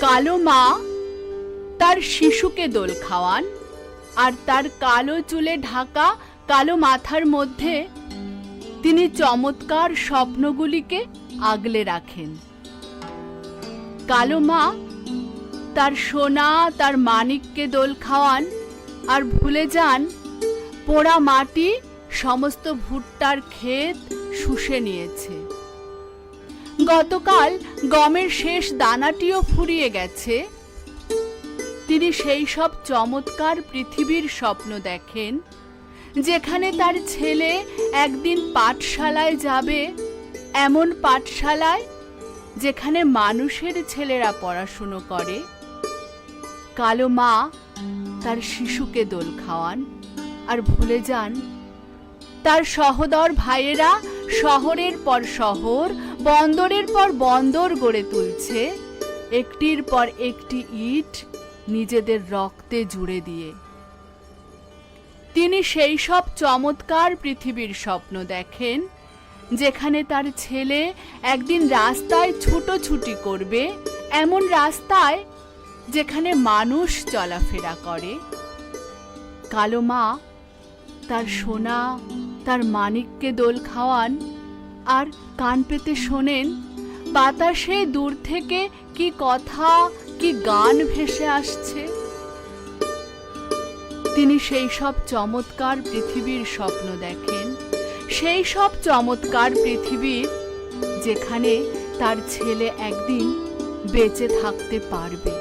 কালো মা তার শিশুকে দোল খাওয়ান আর তার কালো চুলে ঢাকা কালো মাথার মধ্যে তিনি চমৎকার স্বপ্নগুলিকে আগলে রাখেন। কালো মা তার সোনা, তার মানিককে দোল খাওয়ান আর ভুলে যান পোড়া মাটি, সমস্ত ভুট্টার ক্ষেত শুষে নিয়েছে। গতকাল গমের শেষ দানাটিও ফুরিয়ে গেছে। তিনি সেই সব চমৎকার পৃথিবীর স্বপ্ন দেখেন, যেখানে তার ছেলে একদিন পাঠশালায় যাবে, এমন পাঠশালায় যেখানে মানুষের ছেলেরা পড়াশুনো করে। কালো মা তার শিশুকে দোল খাওয়ান আর ভুলে যান। তার সহদর ভাইয়েরা শহরের পর শহর, বন্দরের পর বন্দর গড়ে তুলছে। একটির পর একটি ইট নিজেদের রক্তে জুড়ে দিয়ে। তিনি সেই সব চমৎকার পৃথিবীর স্বপ্ন দেখেন, যেখানে তার ছেলে একদিন রাস্তায় ছুটোছুটি করবে, এমন রাস্তায় যেখানে মানুষ চলাফেরা করে। কালো মা তার সোনা তার মানিককে দোল খাওয়ান আর কান পেতে শোনেন, বাতাসে দূর থেকে কি কথা, কি গান ভেসে আসছে। তিনি সেই সব চমৎকার পৃথিবীর স্বপ্ন দেখেন, সেই সব চমৎকার পৃথিবীর যেখানে তার ছেলে একদিন বেঁচে থাকতে পারবে।